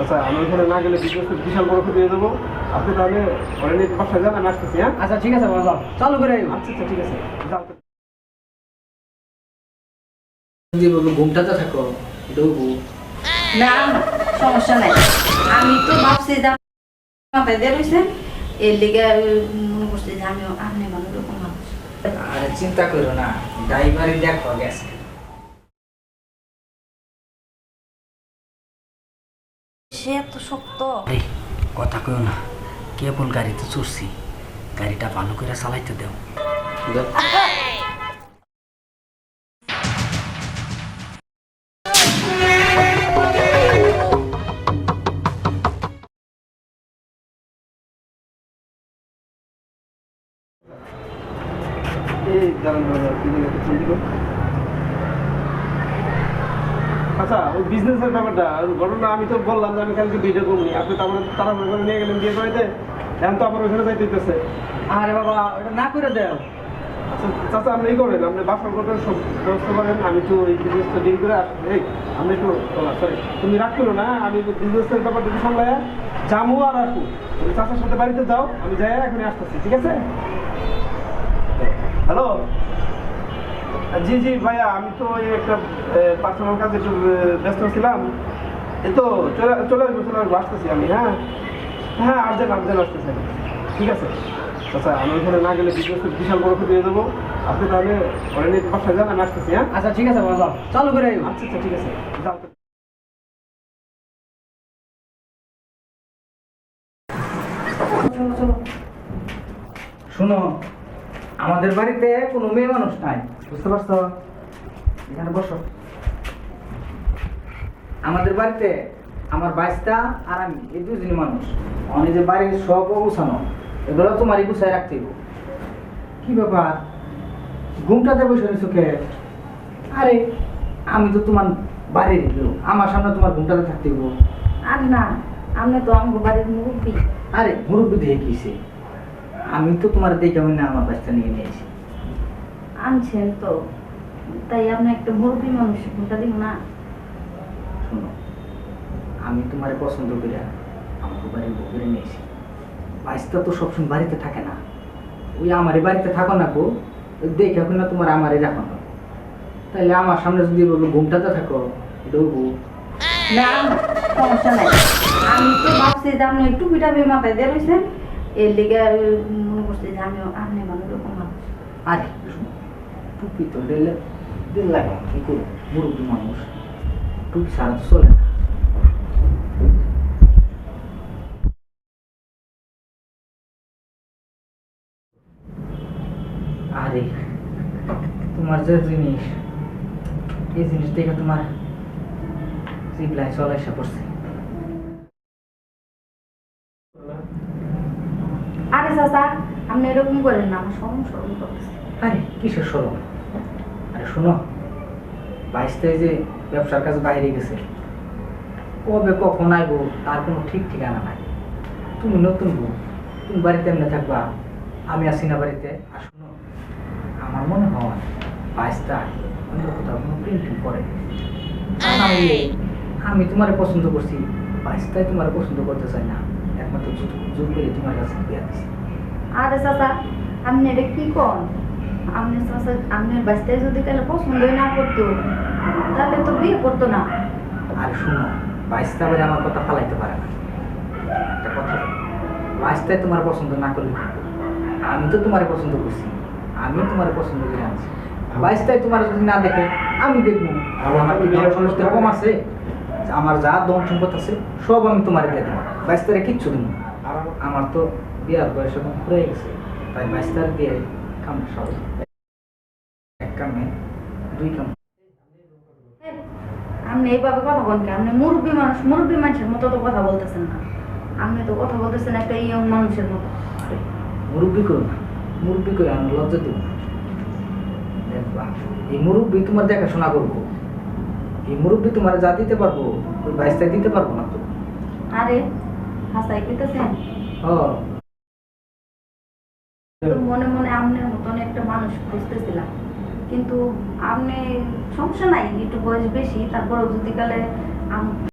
আচ্ছা আমি ওখানে না গেলে বিজনেস বিশাল বড় ক্ষতি হয়ে যাব। আপনি তাহলে ঘরে বাসায় যান আমি আসতেছি হ্যাঁ? আচ্ছা ঠিক আছে যাও। চালু করে আচ্ছা আচ্ছা ঠিক আছে। যাও। যদি বলব থাকো না সমস্যা নাই। আমি তো ভাবছি মাথায় দিয়ে রয়েছেন এর লিগে উম, মনে করছি যে আমি আপনি মানুষ এরকম মানুষ। আরে চিন্তা করো না। ড্রাইভারই দেখো গেছে। সে এত শক্ত। আরে কথা কইও না। কেবল গাড়িতে চড়ছি। গাড়িটা ভালো করে চালাইতে দেও। এই দাঁড়ান দাঁড়ান কি জানি একটা ফোন দিল। আচ্ছা ওই বিজনেসের ব্যাপারটা ঘটনা আমি তো বললাম যে আমি কালকে ভিডিও করব। আপনি তো আমার তারা করে নিয়ে গেলেন বিয়ে বাড়িতে এখন তো আমার ওখানে যাইতে আরে বাবা ওটা না করে দেও। আচ্ছা চাচা আপনি এই করেন আপনি বাসা করবেন সব ব্যবস্থা করেন আমি তো এই বিজনেসটা ডিল করে এই আপনি একটু সরি তুমি রাগ করো না আমি বিজনেসের ব্যাপারটা একটু সামলায় যাব আর আসব। তুমি চাচার সাথে বাড়িতে যাও আমি যাই এখনই আসতেছি ঠিক আছে? হ্যালো? জি জি ভাইয়া আমি তো এই একটা পার্সোনাল কাজে একটু ব্যস্ত ছিলাম। এই তো চলে চলে আসব চলে আসব আসতেছি আমি হ্যাঁ? হ্যাঁ আর্জেন্ট আর্জেন্ট আসতেছি। ঠিক আছে? আচ্ছা আমি ওখানে না গেলে বিজনেস বিশাল বড় ক্ষতি হয়ে যাব। আপনি তাহলে নিয়ে বাসায় যান আমি আসতেছি হ্যাঁ? আচ্ছা ঠিক আছে বাবা যাও। চালু করে। আচ্ছা আচ্ছা ঠিক আছে। যাও। চলো। শোনো আমাদের বাড়িতে কোনো মেয়ে মানুষ নাই বুঝতে পারছ? এখানে বসো। আমাদের বাড়িতে আমার বাইশটা আর আমি এই দুজনই মানুষ। অনেক যে বাড়ির সব গুছানো এগুলো তোমারই গুছাই রাখতে কি ব্যাপার? ঘুমটাতে বসে রয়েছো কে? আরে আমি তো তোমার বাড়ির আমার সামনে তোমার ঘুমটাতে থাকতে। আর না আপনি তো আমার বাড়ির মুরব্বী। আরে মুরব্বী দিয়ে কিসে আমি তো তোমার দেখে মনে আমার বাচ্চা নিয়ে নিয়েছি। আনছেন তো তাই আপনি একটা মুরব্বী মানুষ ঘুমটা দিব না। শোনো আমি তোমার পছন্দ করে আমাকে বাড়ির বউ করে নিয়েছি। বাইশটা তো সবসময় বাড়িতে থাকে না। ওই আমারই বাড়িতে থাকো না গো দেখে এখন না তোমার আমারই রাখো না। তাহলে আমার সামনে যদি বলব ঘুমটাতে থাকো ডুবু না সমস্যা নাই। আমি তো ভাবছি যে আপনি একটু পিঠাবি মাথায় দিয়ে রয়েছেন। এর লিগে মনে করছি যে আমি আপনি মানুষ এরকম মানুষ আরে টুপি তো দিলে দিল লাগে কি মানুষ টুপি তো চলে আরে তোমার যে জিনিস এই জিনিস দেখে তোমার জিবলায় চলে এসে পড়ছে আরে চাচা আপনি এরকম করেন না আমার সরম সরম আরে কিসের সরম? আরে শোনো বাইশটায় যে ব্যবসার কাছে বাইরে গেছে কবে কখন আইবো তার কোনো ঠিক ঠিকানা নাই। তুমি নতুন বউ তুমি বাড়িতে এমনি থাকবা আমি আসি না বাড়িতে। আর শোনো আমার মনে হয় বাইশটা অন্য কোথাও কোনো প্রিন্টিং করে। আমি তোমারে পছন্দ করছি বাইশটাই তোমার পছন্দ করতে চাই না। একমাত্র জোর করে তোমার কাছে বিয়া দিছি। আরে চাচা আপনি এটা কি কন? আপনি চাচা আপনার বাচ্চায় যদি কালে পছন্দই না করতো তাহলে তো বিয়ে করতো না। আর শুনো বাইশটা বাজে আমার কথা ফালাইতে পারে না। একটা কথা বাইশটাই তোমার পছন্দ না করলে আমি তো তোমার পছন্দ করছি আমি তোমার পছন্দ করে আনছি। বাইশটাই তোমার যদি না দেখে আমি দেখব। আমার কি কম আছে। আমার যা ধন সম্পদ আছে সব আমি তোমার দিয়ে দেবো। বাইশটারে কিচ্ছু দেবো আর আমার- তো বিয়ার বয়স এখন হয়ে গেছে। তাই বাইশটার দিয়ে কাম সব। এক কামে দুই কাম। আপনি এইভাবে কথা বলেন? আপনি মুরব্বী মানুষ মুরব্বী মানুষের মতো তো কথা বলতেছেন না। আপনি তো কথা বলতেছেন একটা ইয়ং মানুষের মতো। মুরব্বী করো না। মুরব্বী করে আমি লজ্জা দেবো দেখবা এই মুরব্বী তোমার দেখাশোনা করব। এই মুরব্বী তোমার যা দিতে পারব ওই বাইশটাই দিতে পারব না তো? আরে হাসাই কইতেছেন? ও। মনে মনে আপনার মতন একটা মানুষ খুঁজতেছিলাম। কিন্তু আপনি সমস্যা নাই একটু বয়স বেশি তারপর যদি কালে আম-